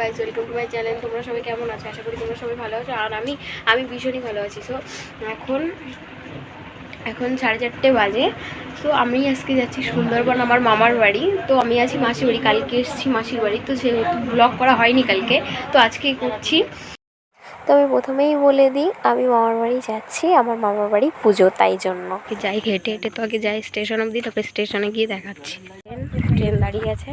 Guys welcome to my channel তোমরা সবাই কেমন আছো? আশা করি তোমরা সবাই ভালো আছো। আর আমি আমি ভীষণই ভালো আছি। সো এখন এখন সাড়ে চারটে বাজে। তো আমি আজকে যাচ্ছি সুন্দরবন আমার মামার বাড়ি। তো আমি আছি মাসির বাড়ি। কালকে এসেছি মাসির বাড়ি। তো সেহেতু ব্লগ করা হয়নি কালকে, তো আজকেই করছি। তো আমি প্রথমেই বলে দিই, আমি মামার বাড়ি যাচ্ছি। আমার মামার বাড়ি পুজো তাই জন্য। যাই হেঁটে হেঁটে তো আগে যাই স্টেশন অবধি, তারপরে স্টেশনে গিয়ে দেখাচ্ছি। ট্রেন দাঁড়িয়ে আছে।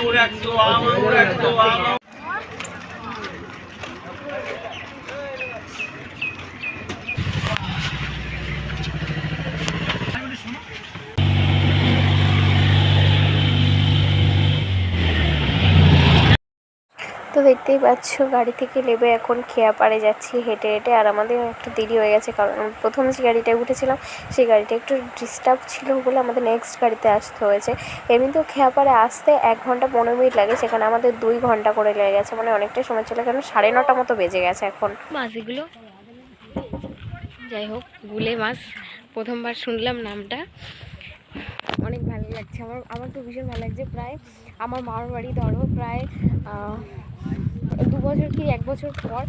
vamos, reactivamos, reactivamos. তো দেখতেই পাচ্ছ, গাড়ি থেকে নেবে এখন খেয়া পাড়ে যাচ্ছি হেঁটে হেঁটে। আর আমাদের একটু দেরি হয়ে গেছে কারণ প্রথম যে গাড়িটায় উঠেছিলাম, সেই গাড়িটা একটু ডিস্টার্ব ছিল বলে আমাদের নেক্সট গাড়িতে আসতে হয়েছে। এমনিতেও খেয়া পাড়ে আসতে এক ঘণ্টা পনেরো মিনিট লাগে, সেখানে আমাদের দুই ঘণ্টা করে লেগে গেছে। মানে অনেকটাই সময় ছিল কারণ সাড়ে নটা মতো বেজে গেছে এখন। মাছ এগুলো যাই হোক, গুলে মাছ। প্রথমবার শুনলাম নামটা। অনেক ভালো লাগছে। আমার আমার তো ভীষণ ভালো লাগছে। প্রায় আমার মামার বাড়ি ধরো, প্রায় বছর কি এক বছর পর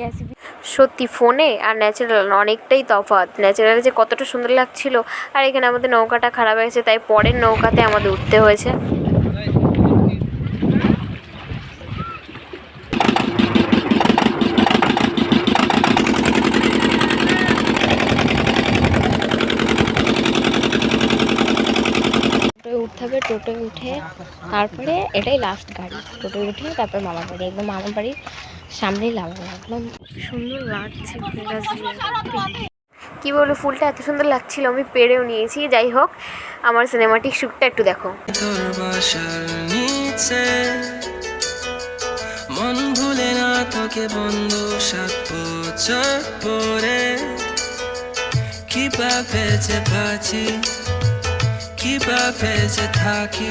এআসিবি সত্যি ফোনে আর ন্যাচারাল অনেকটাই তফাৎ। ন্যাচারাল যে কতটা সুন্দর লাগছিল। আর এখানে আমাদের নৌকাটা খারাপ হয়েছে, তাই পরের নৌকাতে আমাদের উঠতে হয়েছে। টোটোয় টোটোয় উঠে তারপরে এটাই লাস্ট গাড়ি। টোটোয় উঠে তারপর মামার বাড়ি একদম মামার বাড়ির সামনেই লাগানো একদম সুন্দর লাগছে কি বলব ফুলটা এত সুন্দর লাগছিল আমি পেরেও নিয়েছি। যাই হোক আমার সিনেমাটিক শ্যুটটা একটু দেখো। মন ভুলে না তোকে বন্ধু সাত পরে কীভাবে যে বাঁচি কীভাবে যে থাকি।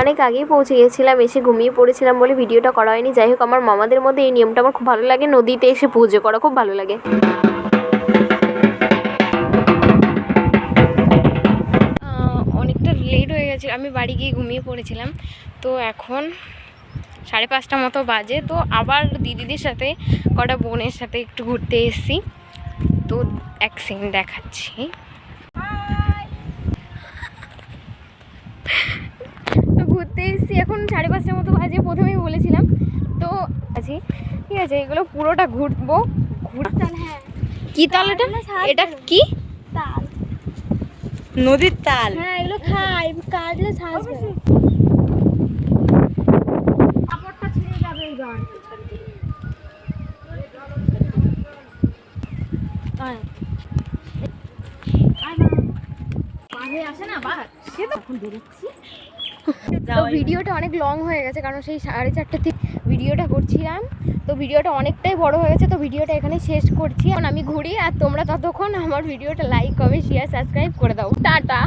অনেক আগেই পৌঁছে গেছিলাম এসে ঘুমিয়ে পড়েছিলাম বলে ভিডিওটা করা হয়নি। যাই হোক আমার মামাদের মধ্যে এই নিয়মটা আমার খুব ভালো লাগে। নদীতে এসে পুজো করা খুব ভালো লাগে। অনেকটা লেট হয়ে গেছে আমি বাড়ি গিয়ে ঘুমিয়ে পড়েছিলাম। তো এখন সাড়ে পাঁচটা মতো বাজে তো আবার দিদিদের সাথে কটা বোনের সাথে একটু ঘুরতে এসেছি। তো এক সেকেন্ড দেখাচ্ছি। ঘুরতে এসেছি এখন সাড়ে পাঁচটার মতো বাজে প্রথমেই বলেছিলাম। তো আছি ঠিক আছে এগুলো পুরোটা ঘুরবো। ঘুর কি তাল এটা? এটা কি? নদীর তাল। হ্যাঁ এগুলো খাই কাটলে ছাড়বে কাপড়টা ছিঁড়ে যাবে এই গান তো ভিডিওটা অনেক লং হয়ে গেছে কারণ সেই সাড়ে চারটে থেকে ভিডিওটা করছিলাম। তো ভিডিওটা অনেকটাই বড় হয়ে গেছে তো ভিডিওটা এখানে শেষ করছি। এখন আমি ঘুরি আর তোমরা ততক্ষণ আমার ভিডিওটা লাইক কমেন্ট শেয়ার সাবস্ক্রাইব করে দাও। টাটা!